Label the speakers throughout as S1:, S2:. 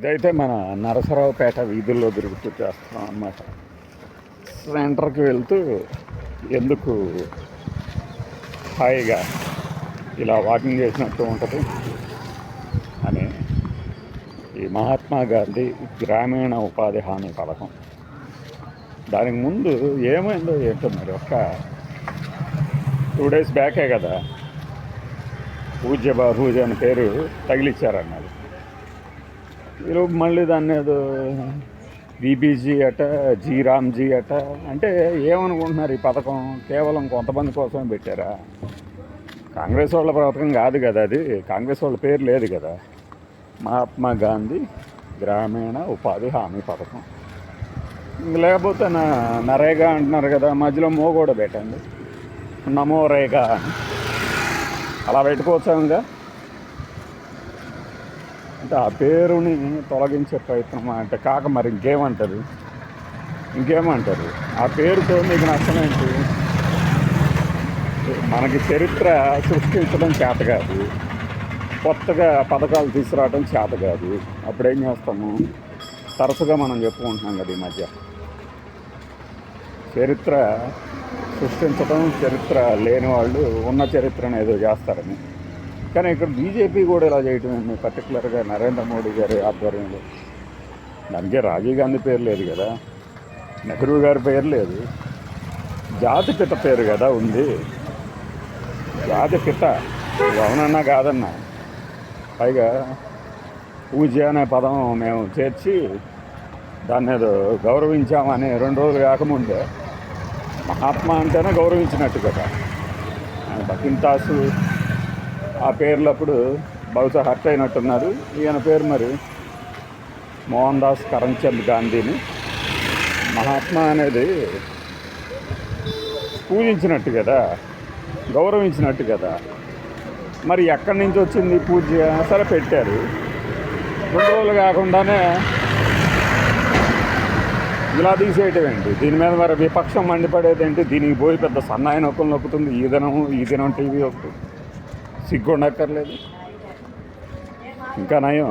S1: ఇదైతే మన నరసరావుపేట వీధుల్లో తిరుగుతూ చేస్తున్నాం అన్నమాట. సెంటర్కి వెళ్తూ ఎందుకు హాయిగా ఇలా వాకింగ్ చేసినట్టు ఉంటుంది అని ఈ మహాత్మా గాంధీ గ్రామీణ ఉపాధి హామీ పథకం. దానికి ముందు ఏమైందో ఏంటో మరి ఒక్క టూ డేస్ బ్యాకే కదా. పూజ్య బాబూజీ అని పేరు తగిలిచ్చారన్నది మీరు మళ్ళీ దాన్ని ఏదో బీబీజీ అట జీ రామ్జీ అట అంటే ఏమనుకుంటున్నారు ఈ పథకం? కేవలం కొంతమంది కోసమే పెట్టారా? కాంగ్రెస్ వాళ్ళ పథకం కాదు కదా అది. కాంగ్రెస్ వాళ్ళ పేరు లేదు కదా. మహాత్మా గాంధీ గ్రామీణ ఉపాధి హామీ పథకం. లేకపోతే నా నరేగా అంటున్నారు కదా మధ్యలో మో కూడా పెట్టండి. నమో రేగా. అలా పెట్టుకోవచ్చా ఇంకా? అంటే ఆ పేరుని తొలగించే ప్రయత్నం అంటే కాక మరి ఇంకేమంటారు ఇంకేమంటారు ఆ పేరుతో మీకు నష్టం ఏంటి మనకి చరిత్ర సృష్టించడం చేత కాదు. కొత్తగా పథకాలు తీసుకురావడం చేత కాదు. అప్పుడేం చేస్తాము? తరచుగా మనం చెప్పుకుంటున్నాం కదా ఈ మధ్య. చరిత్ర సృష్టించడం చరిత్ర లేని వాళ్ళు ఉన్న చరిత్రను ఏదో చేస్తారని. కానీ ఇక్కడ బీజేపీ కూడా ఇలా చేయటం ఏంటి? పర్టికులర్గా నరేంద్ర మోడీ గారి ఆధ్వర్యంలో. దానికే రాజీవ్ గాంధీ పేరు లేదు కదా. నెహ్రూ గారి పేరు లేదు. జాతి పిత పేరు కదా ఉంది. జాతి పిత అవునన్నా కాదన్నా. పైగా పూజ అనే పదం మేము చేర్చి దాన్ని ఏదో గౌరవించామని రెండు రోజులు కాకముందే మహాత్మా అంటేనే గౌరవించినట్టు కదా. బకింతాసు ఆ పేర్లప్పుడు బహుశా హర్ట్ అయినట్టున్నారు. ఈయన పేరు మరి మోహన్ దాస్ కరంచంద్ గాంధీని. మహాత్మా అనేది పూజించినట్టు కదా గౌరవించినట్టు కదా. మరి ఎక్కడి నుంచి వచ్చింది పూజ? సరే పెట్టారు. రెండు రోజులు కాకుండానే ఇలా తీసేయటం ఏంటి? దీని మీద మరి విపక్షం మండిపడేది ఏంటి? దీనికి పోయి పెద్ద సన్నాయి నొక్కలు నొక్కుతుంది. ఈ దినం ఈ దినం టీవీ ఒకటి సిగ్గుండక్కర్లేదు. ఇంకా నయం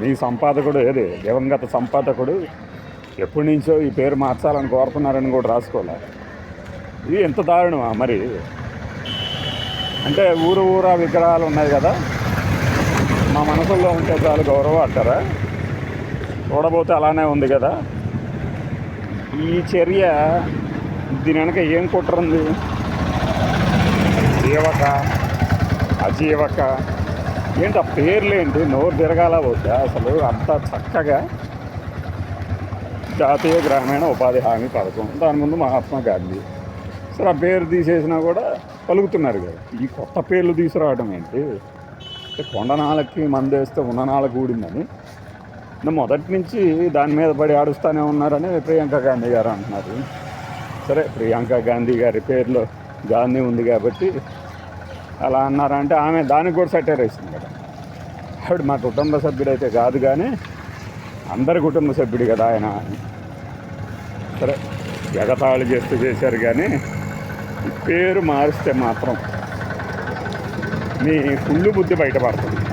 S1: మీ సంపాదకుడు ఏది? దివంగత సంపాదకుడు ఎప్పటి నుంచో ఈ పేరు మార్చాలని కోరుతున్నారని కూడా రాసుకోలే. ఇది ఎంత దారుణమా మరి? అంటే ఊరు ఊరా విగ్రహాలు ఉన్నాయి కదా మా మనసుల్లో ఉంటే చాలు గౌరవం అంటారా? చూడబోతే అలానే ఉంది కదా. ఈ చర్య దీని వెనక ఏం కుట్రంది దేవత అజీవక ఏంటి ఆ పేర్లేంటి నోరు తిరగాల వద్దా అసలు అంత చక్కగా జాతీయ గ్రామీణ ఉపాధి హామీ పథకం. దాని ముందు మహాత్మా గాంధీ. సరే ఆ పేరు తీసేసినా కూడా పలుకుతున్నారు కదా. ఈ కొత్త పేర్లు తీసుకురావడం ఏంటి? కొండనాలకి మందేస్తే ఉన్ననాలకు కూడిందని. మొదటి నుంచి దాని మీద పడి ఆడుస్తూనే ఉన్నారని ప్రియాంక గాంధీ గారు అంటున్నారు. సరే ప్రియాంక గాంధీ గారి పేరులో గాంధీ ఉంది కాబట్టి అలా అన్నారంటే ఆమె దానికి కూడా సటైర్ వేసింది కదా. ఆవిడ మా కుటుంబ సభ్యుడైతే కాదు కానీ అందరి కుటుంబ సభ్యుడు కదా ఆయన. సరే ఎగతాళి చేస్తూ చేశారు కానీ పేరు మారిస్తే మాత్రం మీ ఫుల్ బుద్ధి బయటపడుతుంది.